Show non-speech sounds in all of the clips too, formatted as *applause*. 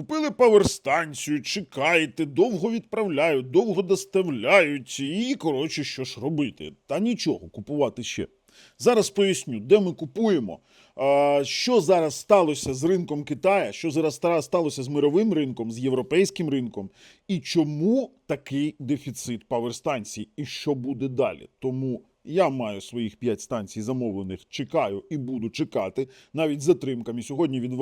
купили паверстанцію, чекаєте, довго відправляють, довго доставляють, і коротше, що ж робити? Та нічого, купувати ще. Зараз поясню, де ми купуємо, що зараз сталося з ринком Китая, що зараз сталося з мировим ринком, з європейським ринком, і чому такий дефіцит паверстанцій, і що буде далі. Тому я маю своїх 5 станцій замовлених, чекаю і буду чекати навіть затримками. Сьогодні від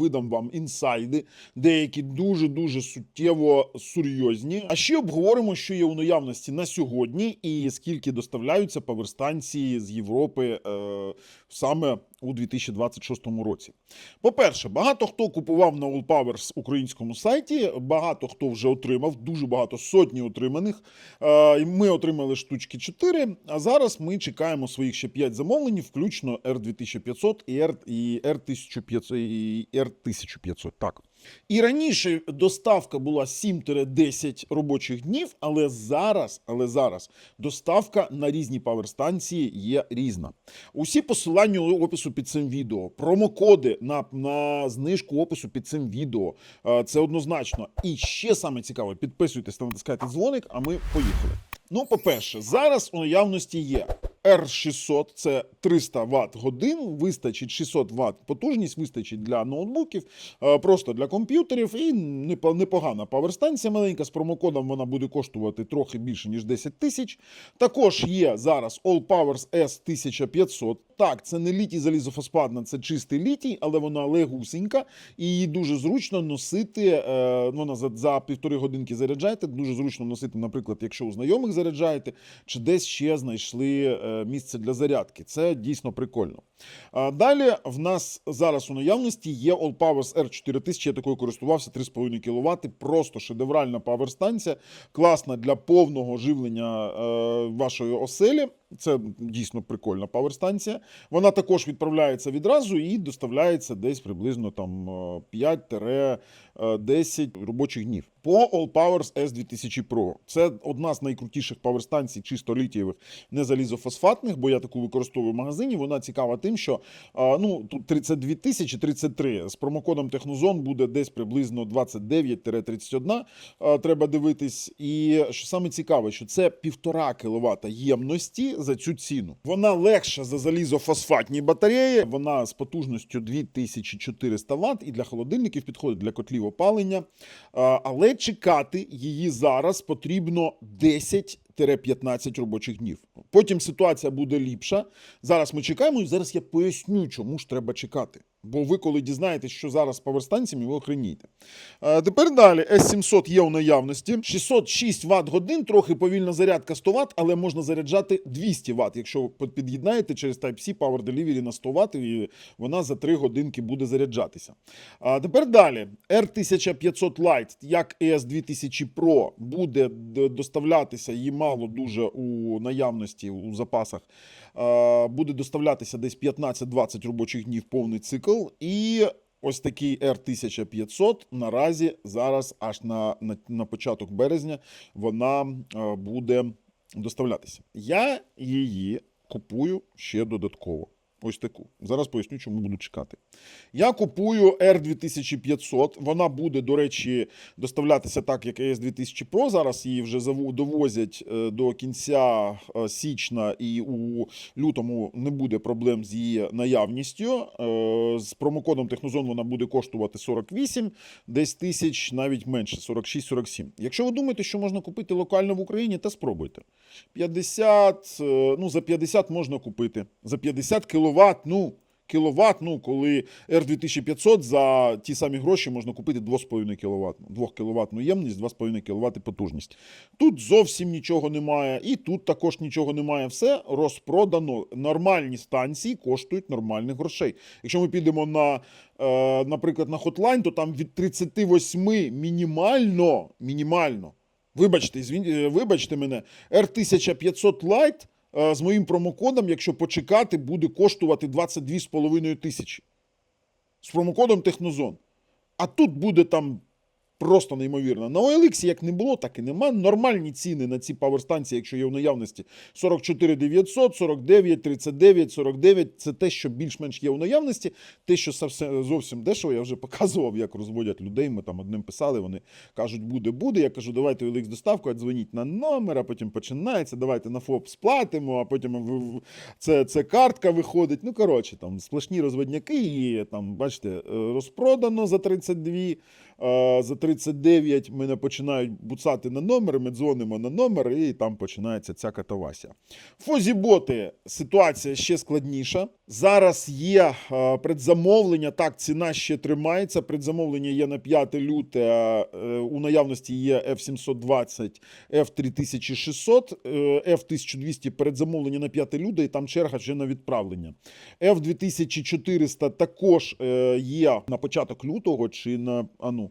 видам вам інсайди, деякі дуже дуже суттєво серйозні. А ще обговоримо, що є у наявності на сьогодні, і скільки доставляються паверстанції з Європи е, саме у 2026 році. По-перше, багато хто купував на All Powers українському сайті, багато хто вже отримав, дуже багато сотні отриманих. Е, Ми отримали штучки 4, а зараз ми чекаємо своїх ще 5 замовлень, включно R2500 і R, і R1500, і R1500. Так. І раніше доставка була 7-10 робочих днів, але зараз, але зараз доставка на різні паверстанції є різна. Усі посилання опису під цим відео, промокоди на, на знижку опису під цим відео. Е, Це однозначно. І ще саме цікаве, підписуйтесь та натискайте дзвоник, а ми поїхали. Ну, по-перше, зараз у наявності є R600, це 300 Вт годин, вистачить 600 Вт потужність, вистачить для ноутбуків, е, просто для комп'ютерів і непогана паверстанція маленька. З промокодом вона буде коштувати трохи більше, ніж 10 тисяч. Також є зараз All Powers S1500. Так, це не літій залізофосфатна, це чистий літій, але вона легусенька і її дуже зручно носити. Е, ну, вона за, за півтори годинки заряджаєте. Дуже зручно носити, наприклад, якщо у знайомих заряджаєте, чи десь ще знайшли е, місце для зарядки. Це дійсно прикольно. Далі в нас зараз у наявності є All Powers R4000. Я такою користувався 3,5 кВт. Просто шедевральна паверстанція, класна для повного живлення е, вашої оселі. Це дійсно прикольна паверстанція. Вона також відправляється відразу і доставляється десь приблизно там е, 5-10 робочих днів. По All Powers S2000 Pro. Це одна з найкрутіших паверстанцій, чисто літієвих, не залізофосфатних, бо я таку використовую в магазині. Вона цікава тим, що ну, тут 32 тисячі 33. З промокодом Технозон буде десь приблизно 29-31. а, Треба дивитись. І що саме цікаве, що це 1,5 кВт ємності за цю ціну. Вона легша за залізофосфатні батареї. Вона з потужністю 2400 Вт і для холодильників підходить для котлів опалення. А, Чекати її зараз потрібно 10-15 робочих днів. Потім ситуація буде ліпша. Зараз ми чекаємо, і зараз я поясню, чому ж треба чекати. Бо ви, коли дізнаєтесь, що зараз з паверстанціями, ви охренієте. Е, тепер далі. S700 є у наявності. 606 Вт годин, трохи повільна зарядка 100 Вт, але можна заряджати 200 Вт. Якщо ви під'єднаєте через Type-C Power Delivery на 100 Вт, і вона за 3 годинки буде заряджатися. А тепер далі. R1500 Lite, як ES2000 Pro, буде доставлятися, її мало дуже у наявності, у запасах. Е, Буде доставлятися десь 15-20 робочих днів повний цикл. І ось такий R1500 наразі зараз, аж на, на, на початок березня, вона е, буде доставлятися. Я її купую ще додатково. Ось таку. Зараз поясню, чому буду чекати. Я купую R2500. Вона буде, до речі, доставлятися так, як ES2000 Pro. Зараз її вже довозять е, до кінця е, січня, і у лютому не буде проблем з її наявністю. Е, З промокодом Технозон вона буде коштувати 48, десь тисяч, навіть менше 46-47. Якщо ви думаєте, що можна купити локально в Україні, та спробуйте. 50, е, ну за 50 можна купити. За 50 кВт, ну, кіловат, ну, коли R2500 за ті самі гроші можна купити 2,5 кВт. 2 кВт ємність, 2,5 кВт потужність. Тут зовсім нічого немає, і тут також нічого немає. Все розпродано. Нормальні станції коштують нормальних грошей. Якщо ми підемо на, е, наприклад, на Hotline, то там від 38 мінімально, мінімально. Вибачте, звін- е, вибачте мене, R1500 Lite з моїм промокодом, якщо почекати, буде коштувати 22,5 тисячі. З промокодом Технозон. А тут буде там Просто неймовірно. На OLX як не було, так і нема. Нормальні ціни на ці паверстанції, якщо є в наявності 44 900, 49, 39, 49. Це те, що більш-менш є в наявності. Те, що зовсім дешево, я вже показував, як розводять людей. Ми там одним писали, вони кажуть, буде, буде. Я кажу, давайте OLX доставку, а дзвоніть на номер, а потім починається. Давайте на ФОП сплатимо, а потім це, це картка виходить. Ну, коротше, там сплошні розводняки, і там, бачите, розпродано за 32. За 39 мене починають буцати на номер, ми дзвонимо на номер, і там починається ця катавася. Фозіботи ситуація ще складніша. Зараз є предзамовлення. Так, ціна ще тримається. Предзамовлення є на 5 люте. е, У наявності є F720, F3600, е, F1200 передзамовлення на 5 люте, і там черга вже на відправлення. F2400 також е, є на початок лютого чи на а ну,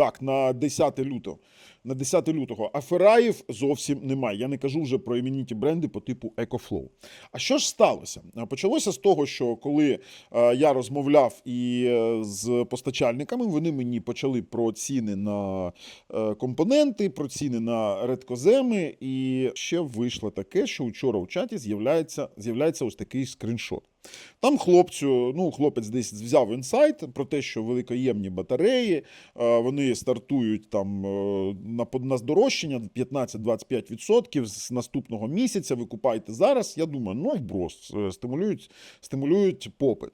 так, на 10 лютого. На 10 лютого. А зовсім немає. Я не кажу вже про імениті бренди по типу EcoFlow. А що ж сталося? Почалося з того, що коли е, я розмовляв і е, з постачальниками, вони мені почали про ціни на е, компоненти, про ціни на редкоземи. І ще вийшло таке, що вчора в чаті з'являється, з'являється ось такий скріншот. Там хлопцю, ну, хлопець десь взяв інсайт про те, що великоємні батареї, е, стартують там е, на, на здорожчання 15-25% з наступного місяця. Ви купаєте зараз. Я думаю, ну вброс, е, стимулюють, стимулюють попит.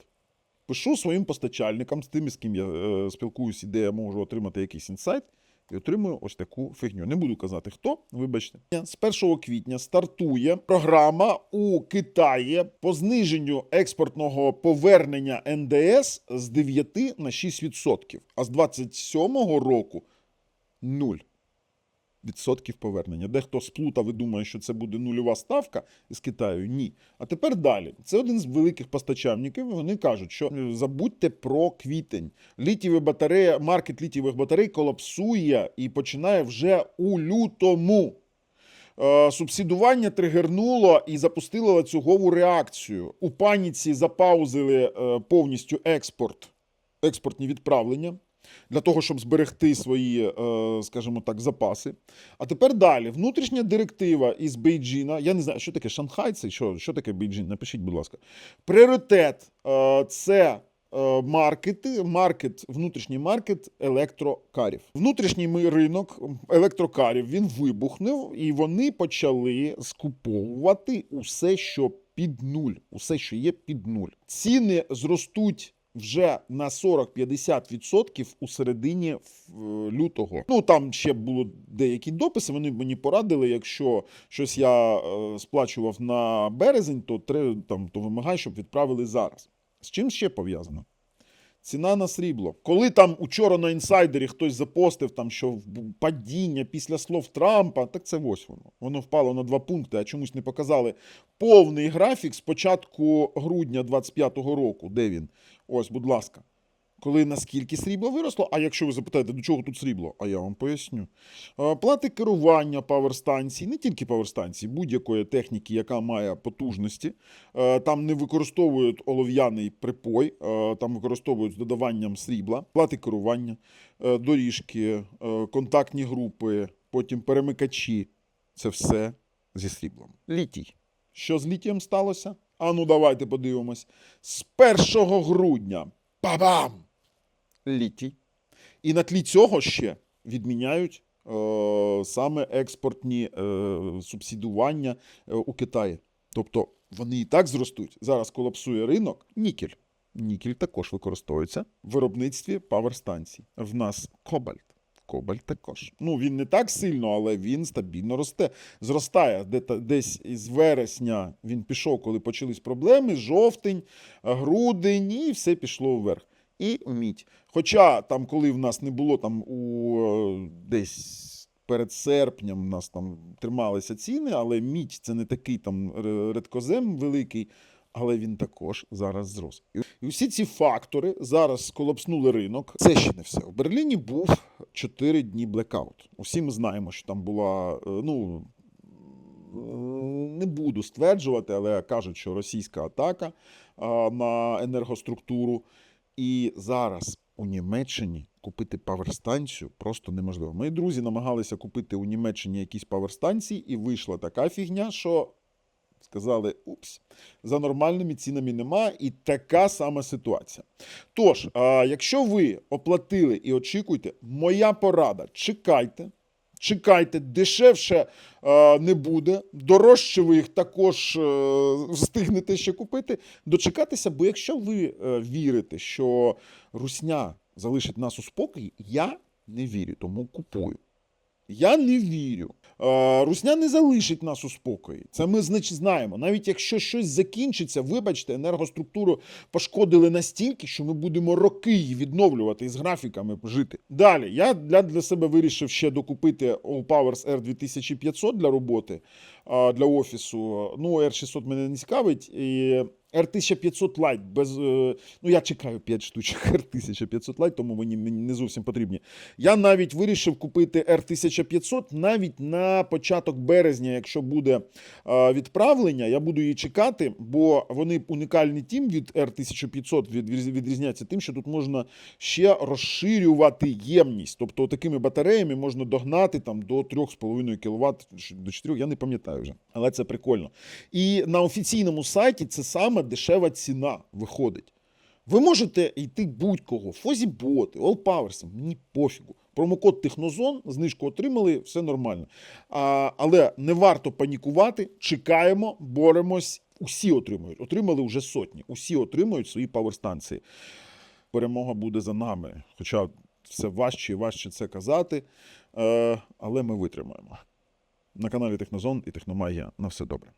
Пишу своїм постачальникам, з тими, з ким я е, спілкуюся, де я можу отримати якийсь інсайт. І отримую ось таку фігню. Не буду казати хто, вибачте. З 1 квітня стартує програма у Китаї по зниженню експортного повернення НДС з 9 на 6%, а з 27-го року 0 відсотків повернення. Дехто сплутав і думає, що це буде нульова ставка з Китаю. Ні. А тепер далі. Це один з великих постачальників. Вони кажуть, що е, забудьте про квітень. Літієві батарея, маркет літієвих батарей колапсує і починає вже у лютому. Е, Субсидування тригернуло і запустило ланцюгову реакцію. У паніці запаузили е, повністю експорт, експортні відправлення для того, щоб зберегти свої, е, скажімо так, запаси. А тепер далі. Внутрішня директива із Бейджіна. Я не знаю, що таке Шанхай, це що, що таке Бейджін? Напишіть, будь ласка. Пріоритет е, це. е, Маркети, маркет, внутрішній маркет електрокарів. Внутрішній ринок електрокарів він вибухнув, і вони почали скуповувати усе, що під нуль, усе, що є під нуль. Ціни зростуть вже на 40-50% у середині е, лютого. Ну там ще були деякі дописи. Вони мені порадили, якщо щось я е, сплачував на березень, то треба там то вимагай, щоб відправили зараз. З чим ще пов'язано? Ціна на срібло. Коли там учора на інсайдері хтось запостив, там, що падіння після слов Трампа, так це ось воно. Воно впало на два пункти, а чомусь не показали повний графік з початку грудня 25-го року. Де він? Ось, будь ласка. Коли наскільки срібло виросло, а якщо ви запитаєте, до чого тут срібло, а я вам поясню. Е, Плати керування паверстанцій, не тільки паверстанцій, будь-якої техніки, яка має потужності. Е, Там не використовують олов'яний припой, е, там використовують з додаванням срібла, плати керування, доріжки, контактні групи, потім перемикачі. Це все зі сріблом. Літій. Що з літієм сталося? А ну давайте подивимось. З 1 грудня. Па-бам! Літій. І на тлі цього ще відміняють е, саме експортні е, субсидування е, у Китаї. Тобто вони і так зростуть. Зараз колапсує ринок. Нікель. Нікель також використовується в виробництві паверстанцій. В нас кобальт. Кобальт також. Ну, він не так сильно, але він стабільно росте. Зростає десь із вересня він пішов, коли почались проблеми, жовтень, грудень, і все пішло вверх. І мідь. Хоча там, коли в нас не було там у е, десь перед серпнем, у нас там трималися ціни, але мідь це не такий там редкозем великий, але він також зараз зрос. І і всі ці фактори зараз сколапснули ринок. Це ще не все. У Берліні був 4 дні блекаут. Усі ми знаємо, що там була, е, ну. Не буду стверджувати, але кажуть, що російська атака на енергоструктуру. І зараз у Німеччині купити паверстанцію просто неможливо. Мої друзі намагалися купити у Німеччині якісь паверстанції, і вийшла така фігня, що сказали: упс, за нормальними цінами нема, і така сама ситуація. Тож, якщо ви оплатили і очікуєте, моя порада: чекайте. Чекайте, дешевше не буде, дорожче ви їх також е, встигнете ще купити. Дочекатися, бо якщо ви е, вірите, що русня залишить нас у спокої, я не вірю, тому купую. Я не вірю. Е, Русня не залишить нас у спокої. Це ми значить знаємо. Навіть якщо щось закінчиться, вибачте, енергоструктуру пошкодили настільки, що ми будемо роки її відновлювати і з графіками жити. Далі я для, для себе вирішив ще докупити All Powers R 2500 для роботи а, для офісу. Ну, R600 мене не цікавить. І R1500 Lite без. е, Ну, я чекаю 5 штучок *laughs* R1500 Lite, тому мені, не зовсім потрібні. Я навіть вирішив купити R1500 навіть на початок березня, якщо буде е, відправлення, я буду її чекати, бо вони унікальні тим від R1500 від, від- відрізняються тим, що тут можна ще розширювати ємність. Тобто такими батареями можна догнати там до 3,5 кВт, до 4, я не пам'ятаю вже. Але це прикольно. І на офіційному сайті це саме дешева ціна виходить. Ви можете йти будь-кого, фозіботи, Allpowers, мені пофігу. Промокод Технозон, знижку отримали, все нормально. А, але не варто панікувати, чекаємо, боремось. Усі отримують. Отримали вже сотні. Усі отримують свої паверстанції. Перемога буде за нами. Хоча все важче і важче це казати. Е, але ми витримаємо. На каналі Технозон і Техномагія. На все добре.